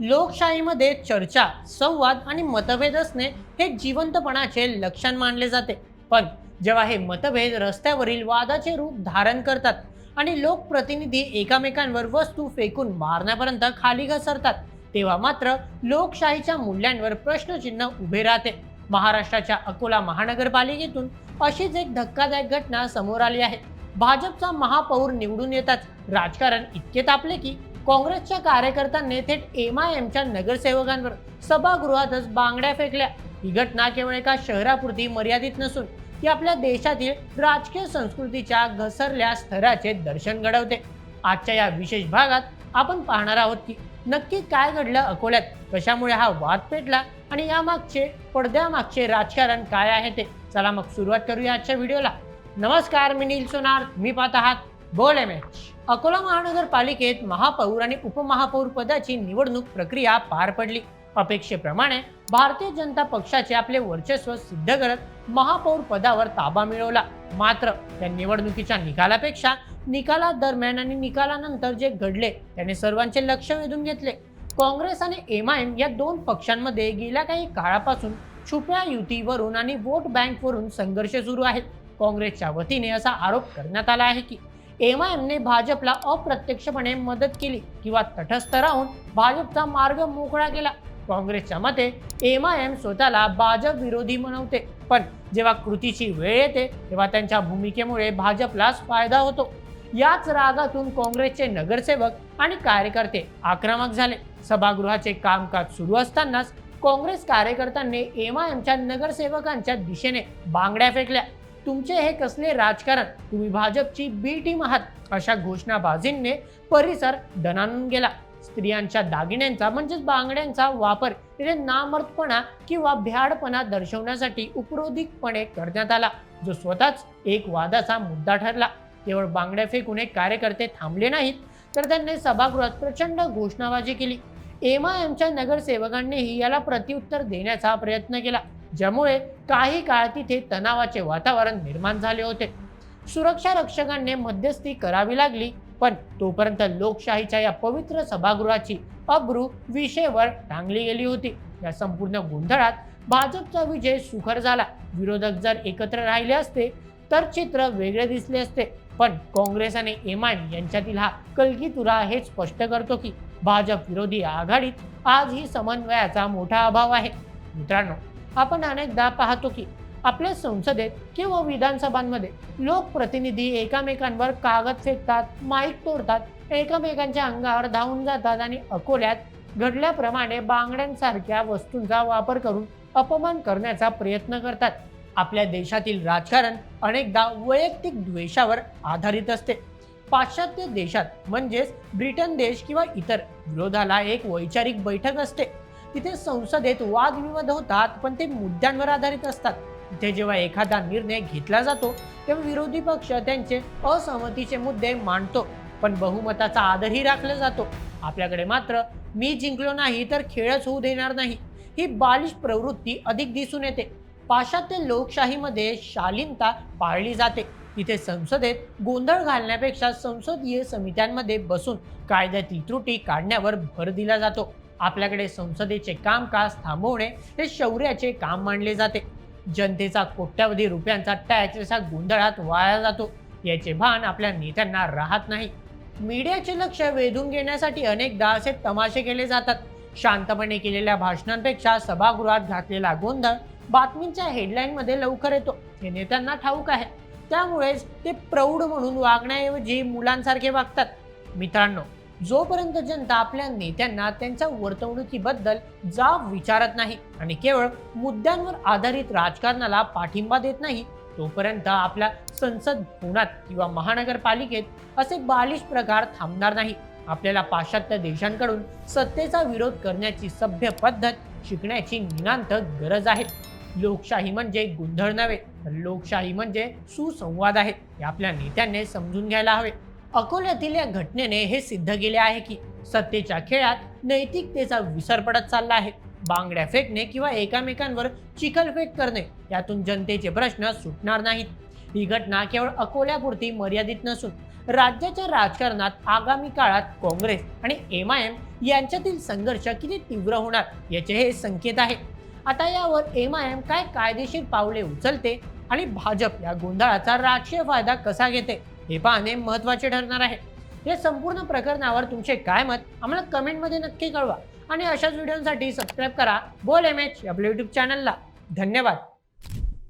लोकशाहीमध्ये चर्चा संवाद आणि मतभेद असणे हे जिवंतपणाचे लक्षण मानले जाते. पण जेव्हा हे मतभेद रस्त्यावरील वादाचे रूप धारण करतात आणि लोकप्रतिनिधी एकामेकांवर वस्तू फेकून मारण्यापर्यंत खाली घसरतात तेव्हा मात्र लोकशाहीच्या मूल्यांवर प्रश्नचिन्ह उभे राहते. महाराष्ट्राच्या अकोला महानगरपालिकेतून अशीच एक धक्कादायक घटना समोर आली आहे. भाजपचा महापौर निवडून येताच राजकारण इतके तापले की काँग्रेसच्या कार्यकर्त्यांनी थेट एम आय एमच्या नगरसेवकांवर सभागृहातच बांगड्या फेकल्या. ही घटना केवळ एका शहरापुरती मर्यादित नसून ती आपल्या देशातील राजकीय संस्कृतीच्या घसरल्या स्तराचे दर्शन घडवते. आजच्या या विशेष भागात आपण पाहणार आहोत की नक्की काय घडलं अकोल्यात कशामुळे हा वाद पेटला आणि यामागचे पडद्यामागचे राजकारण काय आहे ते. चला मग सुरुवात करूया आजच्या व्हिडिओला. नमस्कार मी नील सोनार. मी पाहत आहात बोल एम एच अकोला महानगरपालिकेत महापौर आणि उपमहापौर पदाची निवडणूक प्रक्रिया पार पडली. अपेक्षेप्रमाणे भारतीय जनता पक्षाचे आपले वर्चस्व सिद्ध करत महापौर पदावर ताबा मिळवला. मात्र त्या निवडणुकीच्या निकालापेक्षा निकालादरम्यान आणि निकालानंतर जे घडले त्याने सर्वांचे लक्ष वेधून घेतले. काँग्रेस आणि एम आय एम या दोन पक्षांमध्ये गेल्या काही काळापासून छुप्या युतीवरून आणि वोट बँकवरून संघर्ष सुरू आहेत. काँग्रेसच्या वतीने असा आरोप करण्यात आला आहे की एम आय एमने भाजपला अप्रत्यक्षपणे मदत केली किंवा तटस्थ राहून भाजपचा मार्ग मोकळा केला. काँग्रेसच्या मते एम आय एम स्वतःला भाजप विरोधी म्हणवते पण जेव्हा कृतीची वेळ येते तेव्हा त्यांच्या भूमिकेमुळे भाजपलाच फायदा होतो. याच रागातून काँग्रेसचे नगरसेवक आणि कार्यकर्ते आक्रमक झाले. सभागृहाचे कामकाज सुरू असतानाच काँग्रेस कार्यकर्त्यांनी एम आय एमच्या नगरसेवकांच्या दिशेने बांगड्या फेकल्या. तुमचे हे कसले राजकारण? तुम्ही भाजपची बी टीम आहात. अशा घोषणाबाजींनी परिसर दणानून गेला. स्त्रियांच्या दागिन्यांचा म्हणजेच बांगड्यांचा वापर तिथे नामर्थपणा किंवा भ्याडपणा दर्शवण्यासाठी उपरोधिकपणे करण्यात आला. जो स्वतःच एक वादाचा मुद्दा ठरला. केवळ बांगड्या फेकून एक कार्यकर्ते थांबले नाहीत तर त्यांनी सभागृहात प्रचंड घोषणाबाजी केली. एम आय एमच्या नगरसेवकांनीही याला प्रत्युत्तर देण्याचा प्रयत्न केला. ज्यामुळे काही काळ तिथे तणावाचे वातावरण निर्माण झाले होते. सुरक्षा रक्षकांनी मध्यस्थी करावी लागली पण तोपर्यंत लोकशाहीच्या या पवित्र सभागृहाची अब्रू विषेवर टांगली गेली होती. या संपूर्ण गोंधळात भाजपचा विजय सुखर झाला. विरोधक जर एकत्र राहिले असते तर चित्र वेगळे दिसले असते. पण काँग्रेस आणि एम आय यांच्यातील हा कलगीतुरा हे स्पष्ट करतो की भाजप विरोधी आघाडीत आजही समन्वयाचा मोठा अभाव आहे. मित्रांनो आपण अनेकदा पाहतो की आपल्या संसदेत किंवा विधानसभांमध्ये लोकप्रतिनिधी एकामेकांवर कागद फेकतात माईक तोडतात एकमेकांच्या अंगावर धावून जातात आणि अकोल्यात घडल्याप्रमाणे बांगड्यांसारख्या वस्तूंचा वापर करून अपमान करण्याचा प्रयत्न करतात. आपल्या देशातील राजकारण अनेकदा वैयक्तिक द्वेषावर आधारित असते. पाश्चात्य देशात म्हणजेच ब्रिटन देश किंवा इतर विरोधाला एक वैचारिक बैठक असते. तिथे संसदेत वादविवाद होतात पण ते मुद्द्यांवर आधारित असतात. तिथे जेव्हा एखादा निर्णय घेतला जातो तेव्हा विरोधी पक्ष त्यांचे असहमतीचे मुद्दे मांडतो पण बहुमताचा आदरही राखला जातो. आपल्याकडे मात्र मी जिंकलो नाही तर खेळच होऊ देणार नाही. ही बालिश प्रवृत्ती अधिक दिसून येते. पाश्चात्य लोकशाहीमध्ये शालीनता पाळली जाते. तिथे संसदेत गोंधळ घालण्यापेक्षा संसदीय समित्यांमध्ये बसून कायद्यातील त्रुटी काढण्यावर भर दिला जातो. आपल्याकडे संसदेचे कामकाज थांबवणे हे शौर्याचे काम मानले जाते. जनतेचा कोट्यावधी रुपयांचा टॅक्स असा गोंधळात वाया जातो. याचे भान आपल्या नेत्यांना राहत नाही. मीडियाचे लक्ष वेधून घेण्यासाठी अनेकदा असे तमाशे केले जातात. शांतपणे केलेल्या भाषणांपेक्षा सभागृहात घातलेला गोंधळ बातमींच्या हेडलाईनमध्ये लवकर येतो. हे नेत्यांना ठाऊक आहे. त्यामुळेच ते प्रौढ म्हणून वागण्याऐवजी मुलांसारखे वागतात. मित्रांनो जोपर्यंत जनता आपल्या नेत्यांना त्यांच्या वर्तवणुकीबद्दल जाब विचारत नाही आणि केवळ मुद्द्यांवर आधारित राजकारणाला पाठिंबा देत नाही तोपर्यंत आपल्या संसद भवनात किंवा महानगरपालिकेत असे बालिश प्रकार थांबणार नाही. आपल्याला पाश्चात्य देशांकडून सत्तेचा विरोध करण्याची सभ्य पद्धत शिकण्याची निनांत गरज आहे. लोकशाही म्हणजे गोंधळ नव्हे तर लोकशाही म्हणजे सुसंवाद आहे. हे आपल्या नेत्यांनी समजून घ्यायला हवे. अकोल्यातील या घटनेने हे सिद्ध केले आहे की सत्तेच्या खेळात नैतिकतेचा विसर पडत चालला आहे. बांगड्या फेकणे किंवा एकामेकांवर चिखलफेक करणे यातून जनतेचे प्रश्न सुटणार नाहीत. ही घटना केवळ अकोल्यापुरती मर्यादित नसून राज्याच्या राजकारणात आगामी काळात काँग्रेस आणि एम आय एम यांच्यातील संघर्ष किती तीव्र होणार याचे हे संकेत आहे. आता यावर एम आय एम काय कायदेशीर पावले उचलते आणि भाजप या गोंधळाचा राजकीय फायदा कसा घेते? हे पाहणे महत्त्वाचे ठरणार आहे. या संपूर्ण प्रकरणावर तुमचे काय मत आम्हाला कमेंटमध्ये नक्की कळवा. आणि अशाच व्हिडिओसाठी सबस्क्राईब करा. बोल एम एच आपल्या यूट्यूब चॅनलला धन्यवाद.